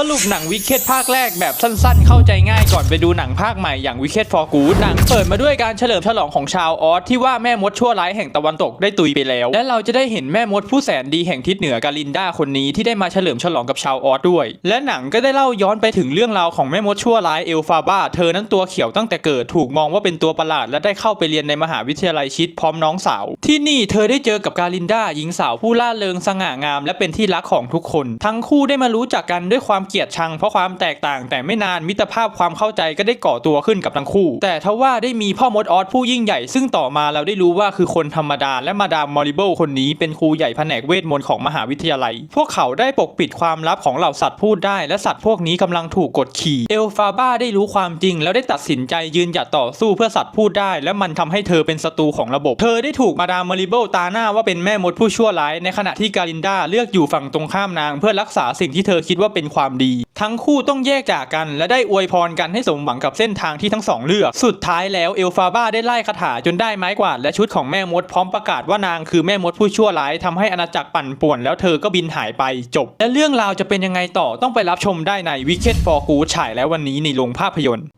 สรุปหนังวิกเ e ตภาคแรกแบบสั้นๆ เข้าใจง่ายก่อนไปดูหนังภาคใหม่อย่างวิกเ e ตฟอร์กูดหนังเปิดมาด้วยการเฉลิมฉลองของชาวออสที่ว่าแม่มดชั่วร้ายแห่งตะวันตกได้ตุยไปแล้ว และเราจะได้เห็นแม่มดผู้แสนดีแห่งทิศเหนือกาลินดาคนนี้ที่ได้มาเฉลิมฉลองกับชาวออสด้วย และหนังก็ได้เล่าย้อนไปถึงเรื่องราวของแม่มดชั่วร้ายเอลฟาบาเธอนั้นตัวเขียวตั้งแต่เกิดถูกมองว่าเป็นตัวประหลาด และได้เข้าไปเรียนในมหาวิทยาลัยชิดพร้อมน้องสาว ที่นี่เธอได้เจอกับกาลินดาหญิงสาวผู้ล่าเริงสง่างาม และเป็นที่รักของทุกคน ทั้งคู่ได้มารู้จักกันด้วยความเกลียดชังเพราะความแตกต่าง แต่ไม่นานมิตรภาพความเข้าใจก็ได้ก่อตัวขึ้นกับทั้งคู่ แต่ทว่าได้มีพ่อมดออสผู้ยิ่งใหญ่ ซึ่งต่อมาเราได้รู้ว่าคือคนธรรมดา และมาดามมอริเบิลคนนี้เป็นครูใหญ่แผนกเวทมนต์ของมหาวิทยาลัย พวกเขาได้ปกปิดความลับของเหล่าสัตว์พูดได้ และสัตว์พวกนี้กำลังถูกกดขี่ เอลฟาบ้าได้รู้ความจริง แล้วได้ตัดสินใจยืนหยัดต่อสู้เพื่อสัตว์พูดได้ และมันทำให้เธอเป็นศัตรูของระบบ เธอได้ถูกมาดามมอริเบิลตาหน้าว่าเป็นแม่มดผู้ชั่วร้ายในขณะที่การินดาเลือกอยู่ฝั่งตรงข้ามนาง เพื่อรักษาสิ่งที่เธอคิดว่าเป็นความดี ทั้งคู่ต้องแยกจากกันและได้อวยพรกันให้สมหวังกับเส้นทางที่ทั้งสองเลือก สุดท้ายแล้วเอลฟาบ้าได้ไล่คาถาจนได้ไม้กวาดและชุดของแม่มดพร้อมประกาศว่านางคือแม่มดผู้ชั่วร้ายทำให้อาณาจักรปั่นป่วน แล้วเธอก็บินหายไปจบ และเรื่องราวจะเป็นยังไงต่อต้องไปรับชมได้ในวิกเก็ตฟอร์กูฉายแล้ววันนี้ในโรงภาพยนตร์